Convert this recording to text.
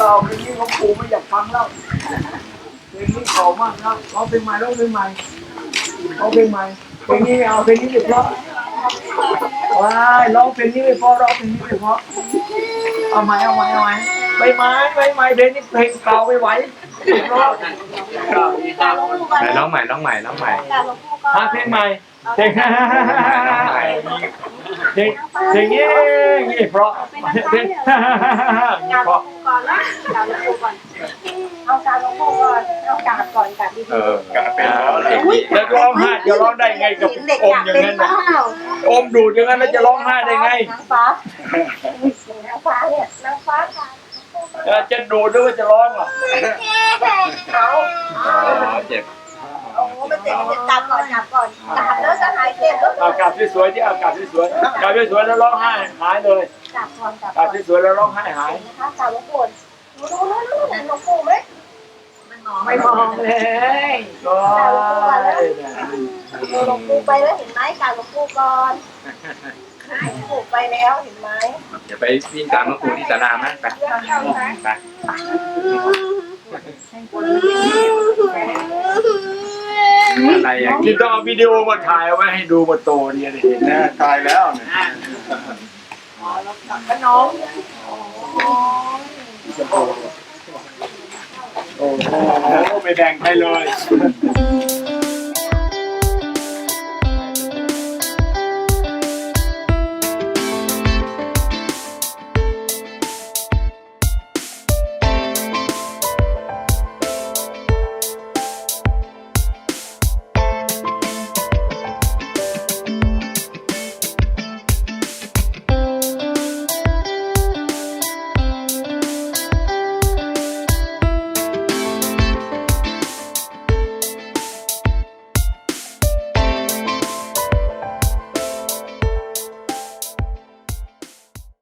ต่อเพลงนี้ของปูไม่อยากฟังแล้วเพลงนี้เก่ามากนะเอาเพลงใหม่แล้วเพลงใหม่เอาเพลงใหม่เพลงนี้เอาเพลงนี้ไปเพราะว้ายร้องเพลงนี้ไปเพราะร้องเพลงนี้ไปเพราะเอาไหมเอาไหมเอาไหมใบไม้ใบไม้เพลงนี้เพลงเก่าไม่ไหวเร้องใหม่ร้องใหม่ร้องใหม่หาเพลงใหม่เพลงใหม่ เพลงเพลงเพลงนี้นี่เพราะเพลงการหลเพราะงปู่ก่อนนะการลงก่อนเอาการลงก่อนเอากาบก่อนกาบดีเออกาเป็นเพลงแล้วร้องไห้จะร้องได้ไงกับอมยากอย่างนั้นนะอมดูดอย่างนั้นแล้วจะร้องไห้ได้ไงนางฟ้านางฟ้าเนี่ยนางฟ้าค่ะจะดูด้วยว่าจะร้องเหรอเอาเจ็บโอ้มันเจ็บจับก่อนจับก่อนจับแล้ว บแล้วเอากลับสวยๆที่เอากลับสวยๆกลับสวยๆแล้วร้องไห้หายเลยจับก่อนจับกลัก่บอนสวยๆแล้วร้องไห้หาย นะคะกราบหลวงปู่ดูดูดูดูเห็นหลวงปู่ไหมมันมองไม่มองเลยก็ดูหลวงปู่ไปแล้วเห็นไหมกราบหลวงปู่ก่อนหลวงปู่ไปแล้วเห็นไหมเดี๋ยวไปวิ่งตามหลวงปู่ที่ศาลานะไปไป อะไรอย่างที่นี้ต้องเอาวิดีโอมาถ่ายเอาไว้ให้ดูมาโตเนี่ยเห็นนะตายแล้วเนี่ยขนมโอ้โหไม่แบ่งใครเลยอ